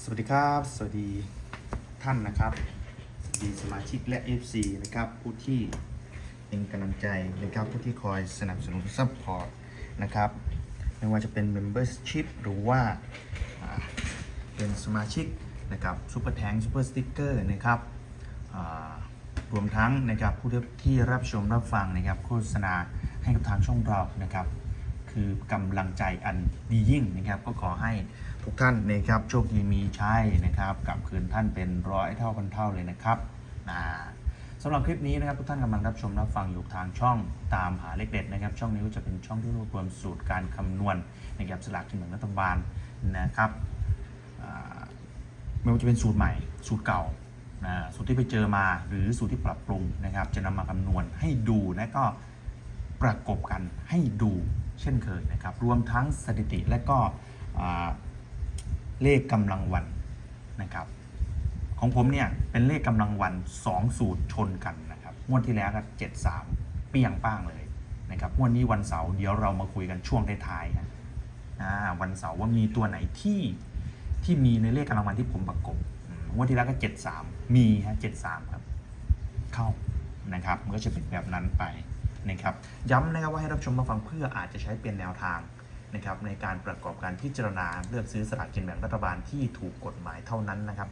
สวัสดีครับ สวัสดีท่านนะครับ สวัสดีสมาชิกและ FC นะครับ ผู้ที่เป็นกำลังใจนะครับผู้ที่คอยสนับสนุนซัพพอร์ตนะครับ ไม่ว่าจะเป็น Membership หรือว่าเป็นสมาชิกนะครับซูเปอร์แทงซูเปอร์สติ๊กเกอร์นะครับรวมทั้งนะครับผู้ที่รับชมรับฟังนะครับโฆษณาให้กับทางช่องเรานะครับ คือกำลังใจอันดียิ่งนะครับ ก็ขอให้ทุกท่านนะครับโชคดีมีชัยนะครับกลับคืนท่านเป็นร้อยเท่าพันเท่าเลยนะครับนะสำหรับคลิปนี้นะครับทุกท่านกำลังรับชมรับฟังอยู่ทางช่องตามหาเลขเด็ดนะครับ ช่องนี้ก็จะเป็นช่องที่รวบรวมสูตรการคำนวณนะครับสลากกินแบ่งรัฐบาลนะครับไม่ว่าจะเป็นสูตรใหม่ สูตรเก่าสูตรที่ไปเจอมาหรือสูตรที่ปรับปรุงนะครับ จะนำมาคำนวณให้ดูและก็ประกบกันให้ดู เช่นเคยนะครับ รวมทั้งสถิติและก็เลขกำลังวันนะครับของผมเนี่ยเป็นเลขกำลังวัน2สูตรชนกันนะครับงวดที่แล้วก็73 เปี้ยงป้างเลยนะครับงวดนี้วันเสาร์เดี๋ยวเรามาคุยกันช่วงท้ายๆนะวันเสาร์ว่ามีตัวไหนที่ที่มีในเลขกำลังวันที่ผมประกบอืมงวดที่แล้วก็ 73 มีฮะ73 ครับ เข้านะครับมันก็จะเป็นแบบนั้นไป นะครับย้ำนะครับว่าให้รับชมมาฟังเพื่ออาจจะใช้เป็นแนวทางนะครับในการประกอบการพิจารณาเลือกซื้อสลากกินแบ่งรัฐบาลที่ถูกกฎหมายเท่านั้นนะครับ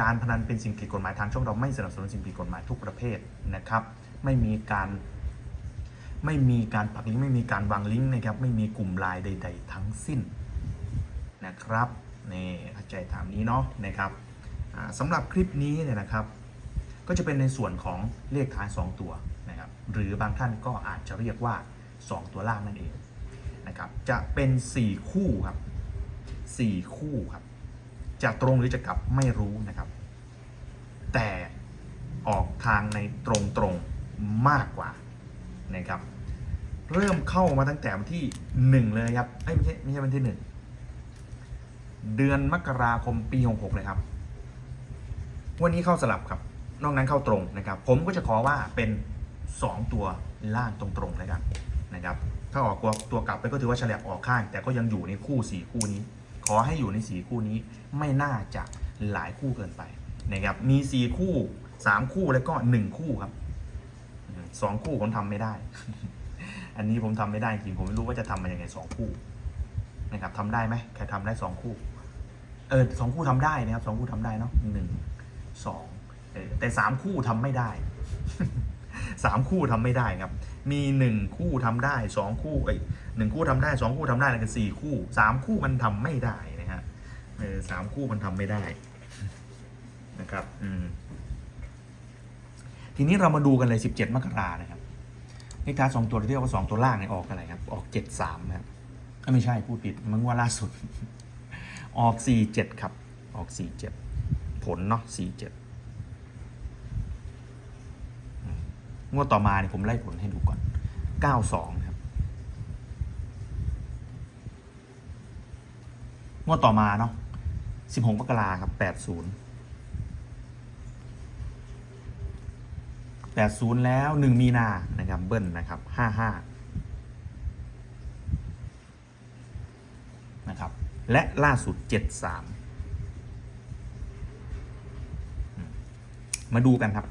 การพนันเป็นสิ่งผิดกฎหมายทางช่องเราไม่สนับสนุนสิ่งผิดกฎหมายทุกประเภทนะครับ ไม่มีการไม่มีการปักลิงก์ไม่มีการวางลิงก์นะครับ ไม่มีกลุ่มไลน์ใด ๆ ทั้งสิ้นนะครับนี่เข้าใจตามนี้เนาะนะครับสำหรับคลิปนี้เนี่ยนะครับ ก็จะเป็นในส่วนของเลขท้าย 2 ตัวนะครับหรือบางท่านก็อาจจะเรียกว่า 2 ตัวล่างนั่นเองนะครับจะเป็น 4 คู่ครับ 4 คู่ครับ จะตรงหรือจะกลับไม่รู้นะครับ แต่ออกทางในตรงตรงๆมากกว่านะครับเริ่มเข้ามาตั้งแต่วันที่ 1 เลยครับไม่ใช่ไม่ใช่วันที่ 1 เดือนมกราคมปี 66 เลยครับ วันนี้เข้าสลับครับ นอกนั้นเข้าตรงนะครับ ผมก็จะขอว่าเป็น 2 ตัวล่างตรงๆเลยกันนะครับ ถ้าออกตัวตัวกลับไปก็ถือว่าฉลับออกข้าง แต่ก็ยังอยู่ในคู่ 4 คู่นี้ ขอให้อยู่ใน 4 คู่นี้ไม่น่าจะหลายคู่เกินไปนะครับ มี 4 คู่ 3 คู่แล้วก็ 1 คู่ครับอืมสองคู่ผมทำไม่ได้ อันนี้ผมทำไม่ได้จริงผมไม่รู้ว่าจะทำมันยังไงสองคู่นะครับทำได้ไหมใครทำได้สองคู่ เออสองคู่ทำได้นะครับสองคู่ทำได้เนาะหนึ่งสอง แต่สามคู่ทำไม่ได้สามคู่ทำไม่ได้ครับ มีหนึ่งคู่ทำได้สองคู่ไอ้ยหนึ่งคู่ทำได้สองคู่ทำได้แล้วก็สี่คู่สามคู่มันทำไม่ได้นะฮะเออสามคู่มันทำไม่ได้นะครับ อืมทีนี้เรามาดูกันเลยสิบเจ็ดมกรานะครับเลขท้าสองตัวที่เรียกว่าสองตัวล่างเนี่ยออกอะไรครับ ออกเจ็ดสามนะครับไม่ใช่พูดผิดมันว่าล่าสุด ออกสี่เจ็ดครับ ออกสี่เจ็ดผลเนาะสี่เจ็ด งวดต่อมาเนี่ยผมไล่ผลให้ดูก่อนเก้าสองครับ งวดต่อมาเนาะสิบหกมกราครับแปดศูนย์แล้วหนึ่งมีนานะครับเบิ้ลนะครับห้าห้านะครับ และล่าสุดเจ็ดสามมาดูกันครับ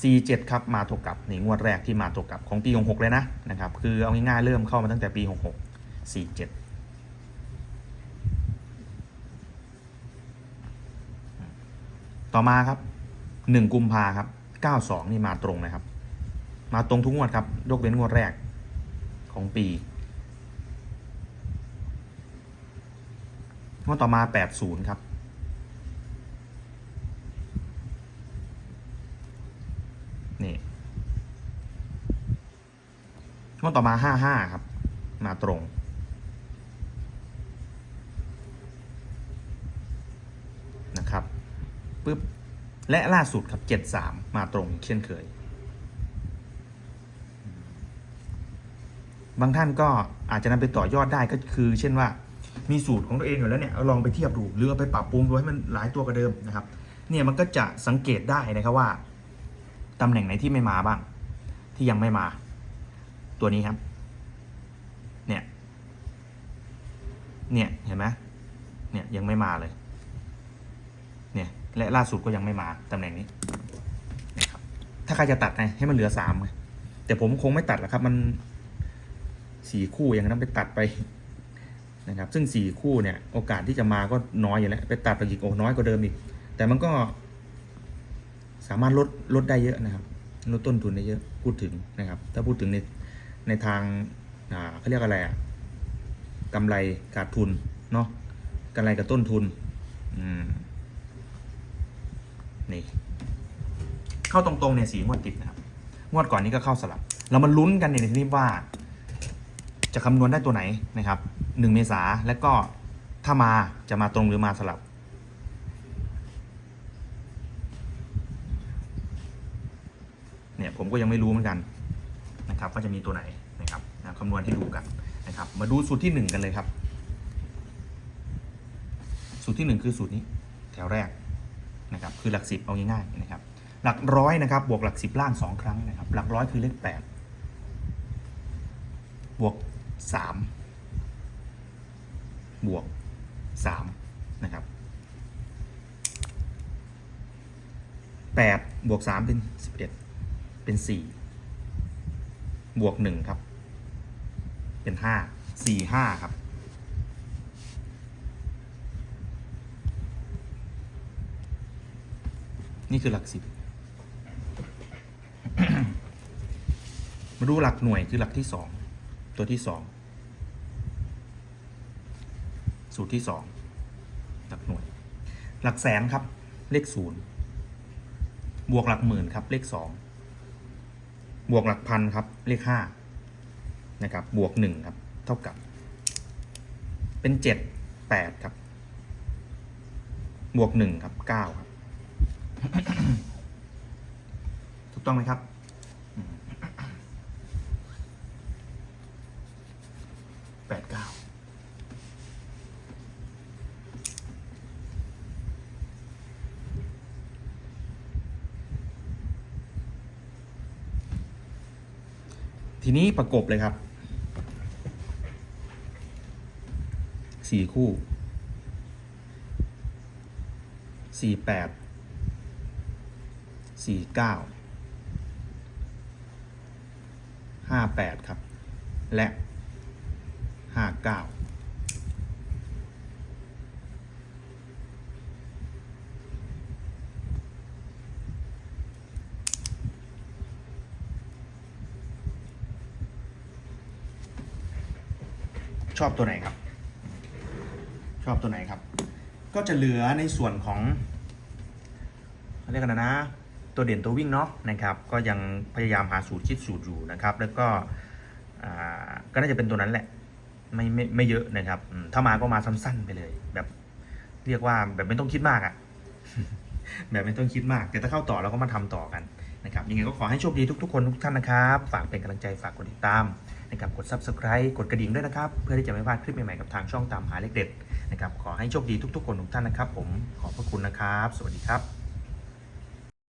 C7 ครับมาถกกลับนี่งวดแรกที่มาถกกลับของปี 66 เลยนะนะครับคือเอาง่ายๆเริ่มเข้ามาตั้งแต่ปี 66 47ต่อมาครับ 1 กุมภาครับ 92 นี่มาตรงนะครับ มาตรงทุกงวดครับ ยกเว้นงวดแรกของปี งวดต่อมา 80 ครับ นี่ง วดต่อมาห้าห้าครับ มาตรง นะครับปึ๊บและล่าสุดครับเจ็ดสามมาตรงเช่นเคย บางท่านก็อาจจะนำไปต่อยอดได้ก็คือ เช่นว่ามีสูตรของตัวเองอยู่แล้วเนี่ยลองไปเทียบดูหรือเอาไปปรับปรุงดูให้มันหลายตัวกว่าเดิมนะครับ เนี่ยมันก็จะสังเกตได้นะครับว่าตำแหน่งไหนที่ไม่มาบ้าง ที่ยังไม่มา ตัวนี้ครับ เนี่ย เนี่ย เห็นไหมเนี่ยยังไม่มาเลย เนี่ย และล่าสุดก็ยังไม่มาตำแหน่งนี้นะครับ ถ้าใครจะตัดไงให้มันเหลือสามไงแต่ผมคงไม่ตัดหรอกครับ มันสี่คู่อย่างนั้นไปตัดไปนะครับ ซึ่งสี่คู่เนี่ย โอกาสที่จะมาก็น้อยอยู่แล้วไปตัดไปอีกโอ้น้อยกว่าเดิมอีก แต่มันก็สามารถลดลดได้เยอะนะครับลดต้นทุนได้เยอะพูดถึงนะครับ ถ้าพูดถึงใน ในทางอ่าเขาเรียกอะไรอะกำไรขาดทุนเนาะกำไรกับต้นทุนอืมนี่ เข้าตรงๆเนี่ยสีงวดติดนะครับงวดก่อนนี้ก็เข้าสลับ เรามาลุ้นกันในทีนี้ว่า จะคำนวณได้ตัวไหนนะครับหนึ่งเมษาแล้วก็ถ้ามาจะมาตรงหรือมาสลับเนี่ยผมก็ยังไม่รู้เหมือนกัน นะครับว่าจะมีตัวไหนนะครับนะคำนวณให้ดูกันนะครับ มาดูสูตรที่หนึ่งกันเลยครับ สูตรที่หนึ่งคือสูตรนี้แถวแรกนะครับคือหลักสิบเอาง่ายๆนะครับหลักร้อยนะครับบวกหลักสิบล่างสองครั้งนะครับ หลักร้อยคือเลขแปดบวกสามบวกสามนะครับแปดบวกสามเป็นสิบเอ็ดเป็นสี่ บวกหนึ่งครับ เป็นห้าสี่ห้าครับ นี่คือหลักสิบมาดูหลักหน่วยคือหลักที่สองตัวที่สองสูตรที่สองหลักหน่วย หลักแสนครับ เลขศูนย์บวกหลักหมื่นครับ เลขสอง บวกหลักพันครับ เลขห้านะครับ บวกหนึ่งครับ เท่ากับ เป็นเจ็ดแปดครับ บวกหนึ่งครับเก้าครับ ถูกต้องไหมครับอืมแปดเก้า ทีนี้ประกบเลยครับสี่คู่สี่แปดสี่เก้าห้าแปดครับ และห้าเก้า ชอบตัวไหนครับ ชอบตัวไหนครับ ก็จะเหลือในส่วนของเขาเรียกกันนะนะ ตัวเด่นตัววิ่งเนาะนะครับ ก็ยังพยายามหาสูตรคิดสูตรอยู่นะครับ แล้วก็ก็น่าจะเป็นตัวนั้นแหละไม่ไม่ไม่เยอะนะครับ ถ้ามาก็มาสั้นๆไปเลย แบบเรียกว่าแบบไม่ต้องคิดมากอะ่ะ แบบไม่ต้องคิดมาก แต่ถ้าเข้าต่อเราก็มาทำต่อกันนะครับ ยังไงก็ขอให้โชคดีทุกๆคนทุกท่านนะครับ ฝากเป็นกำลังใจฝากกดติดตาม นะครับกด subscribe กดกระดิ่งด้วยนะครับ เพื่อที่จะไม่พลาดคลิปใหม่ๆกับทางช่องตามหาเลขเด็ดนะครับขอให้โชคดีทุกๆคนทุกท่านนะครับ ผมขอบพระคุณนะครับ สวัสดีครับ